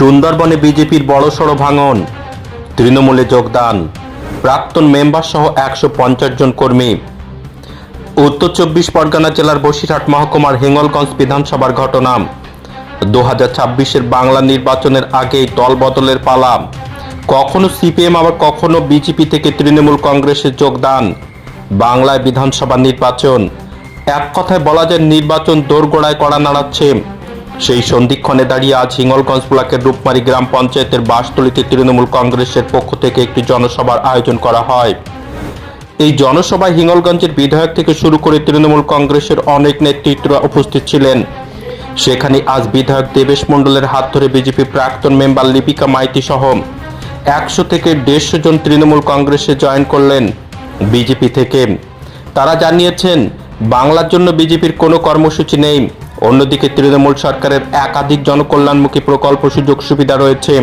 সুন্দরবনে বিজেপির বড়সড় ভাঙন। তৃণমূলে যোগদান। প্রাক্তন মেম্বার সহ একশো পঞ্চাশ জন কর্মী। উত্তর চব্বিশ পরগনা জেলার বসিরহাট মহকুমার হেঙ্গলগঞ্জ বিধানসভার ঘটনা। দু হাজার ছাব্বিশের বাংলা নির্বাচনের আগেই দল বদলের পালা। কখনো সিপিএম, আবার কখনো বিজেপি থেকে তৃণমূল কংগ্রেসে যোগদান। বাংলায় বিধানসভা নির্বাচন। এক কথায় বলা যায়, নির্বাচন দোরগোড়ায় করা নাড়াচ্ছে। সেই সন্ধিক্ষণে দাঁড়িয়ে আজ হিঙ্গলগঞ্জ ব্লকের রূপমারি গ্রাম পঞ্চায়েতের বাসতলিতে তৃণমূল কংগ্রেসের পক্ষ থেকে একটি জনসভার আয়োজন করা হয়। এই জনসভায় হিঙ্গলগঞ্জের বিধায়ক থেকে শুরু করে তৃণমূল কংগ্রেসের অনেক নেতৃত্বরা উপস্থিত ছিলেন। সেখানে আজ বিধায়ক দেবেশ মণ্ডলের হাত ধরে বিজেপি প্রাক্তন মেম্বার লিপিকা মাইতি সহ একশো থেকে দেড়শো জন তৃণমূল কংগ্রেসে জয়েন করলেন বিজেপি থেকে। তারা জানিয়েছেন, বাংলার জন্য বিজেপির কোনো কর্মসূচি নেই। অন্যদিকে তৃণমূল সরকারের একাধিক জনকল্যাণমুখী প্রকল্প সুযোগ সুবিধা রয়েছে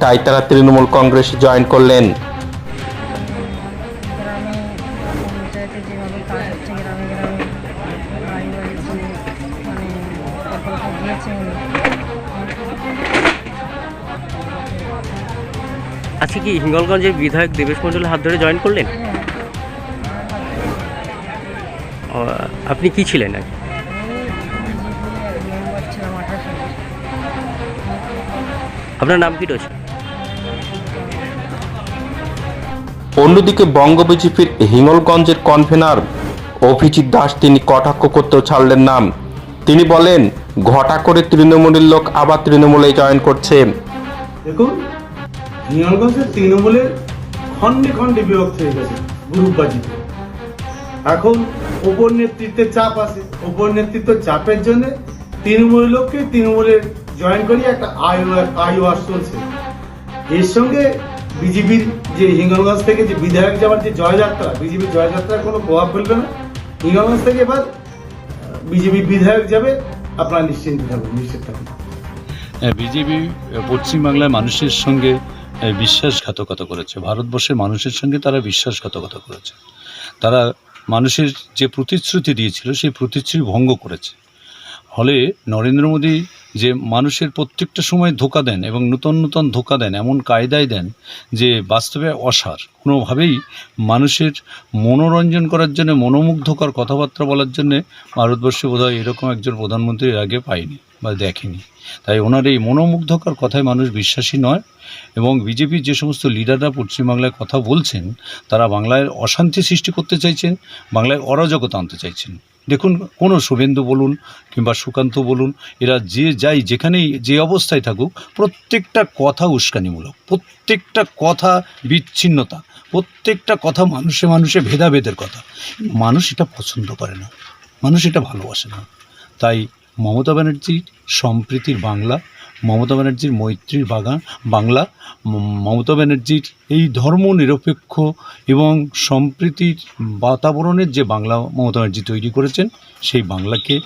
তাই তারা তৃণমূল কংগ্রেসে জয়েন করলেন। আজকে কি হিঙ্গলগঞ্জের বিধায়ক দেবেশ মণ্ডলের হাত ধরে জয়েন করলেন? আপনি কি ছিলেন আগে? আপনার নাম কি রয়েছে? অন্যদিকে বঙ্গ বিজেপির হিঙ্গলগঞ্জের কনভেনার অভিজিৎ দাস তিনি কটাক্ষ করতেও ছাড়লেন নাম তিনি বলেন ঘটা করে তৃণমূলের লোক আবার তৃণমূলে জয়েন করছে। দেখুন হিঙ্গলগঞ্জের তৃণমূলের খণ্ডে খণ্ডে বিভক্ত হয়ে গেছে গ্রুপবাজিতে এখন ওপর নেতৃত্বের চাপ আছে ওপর নেতৃত্বের চাপের জন্য তৃণমূলের লোককে তৃণমূলের জয়েন করি, একটা ওয়াশ চলছে। এর সঙ্গে বিজেপির যে হিঙ্গলগঞ্জ থেকে যে বিধায়ক যাওয়ার যে জয়যাত্রা বিজেপির জয়যাত্রার কোনো প্রভাব ফেলবে না। হিঙ্গলগঞ্জ থেকে এবার বিজেপি বিধায়ক যাবে, আপনারা নিশ্চিন্ত থাকুন, নিশ্চিত থাকুন। বিজেপি পশ্চিমবাংলার মানুষের সঙ্গে বিশ্বাসঘাতকতা করেছে। ভারতবর্ষের মানুষের সঙ্গে তারা বিশ্বাসঘাতকতা করেছে। তারা মানুষের যে প্রতিশ্রুতি দিয়েছিল, সেই প্রতিশ্রুতি ভঙ্গ করেছে। ফলে নরেন্দ্র মোদী যে মানুষের প্রত্যেকটা সময় ধোকা দেন এবং নূতন নূতন ধোকা দেন, এমন কায়দায় দেন যে বাস্তবে অসার। কোনোভাবেই মানুষের মনোরঞ্জন করার জন্য, মনোমুগ্ধকর কথাবার্তা বলার জন্যে ভারতবর্ষে বোধহয় এরকম একজন প্রধানমন্ত্রী আগে পায়নি বা দেখেনি। তাই ওনার এই মনোমুগ্ধকর কথায় মানুষ বিশ্বাসী নয় এবং বিজেপির যে সমস্ত লিডাররা পশ্চিমবাংলায় কথা বলছেন, তারা বাংলায় অশান্তি সৃষ্টি করতে চাইছেন, বাংলায় অরাজকতা আনতে চাইছেন। দেখুন, কোনো শুভেন্দু বলুন কিংবা সুকান্ত বলুন, এরা যে যাই যেখানেই যে অবস্থায় থাকুক, প্রত্যেকটা কথা উস্কানিমূলক, প্রত্যেকটা কথা বিচ্ছিন্নতা, প্রত্যেকটা কথা মানুষে মানুষে ভেদাভেদের কথা। মানুষ এটা পছন্দ করে না, মানুষ এটা ভালোবাসে না। তাই মমতা ব্যানার্জি সম্প্রীতির বাংলা মমতা ব্যানার্জির মৈত্রীর বাগান, বাংলা মমতা ব্যানার্জির এই ধর্ম নিরপেক্ষ এবং সম্প্রীতির বাতাবরণের যে বাংলা মমতা ব্যানার্জি তৈরি করেছেন, সেই বাংলাকে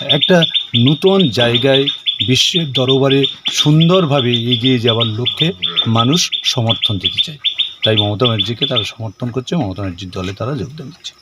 একটা নূতন জায়গায়, বিশ্বের দরবারে সুন্দরভাবে এগিয়ে যাওয়ার লক্ষ্যে মানুষ সমর্থন দিতে চায়। তাই মমতা ব্যানার্জিকে তারা সমর্থন করছে, মমতা ব্যানার্জির দলে তারা যোগদান দিচ্ছে।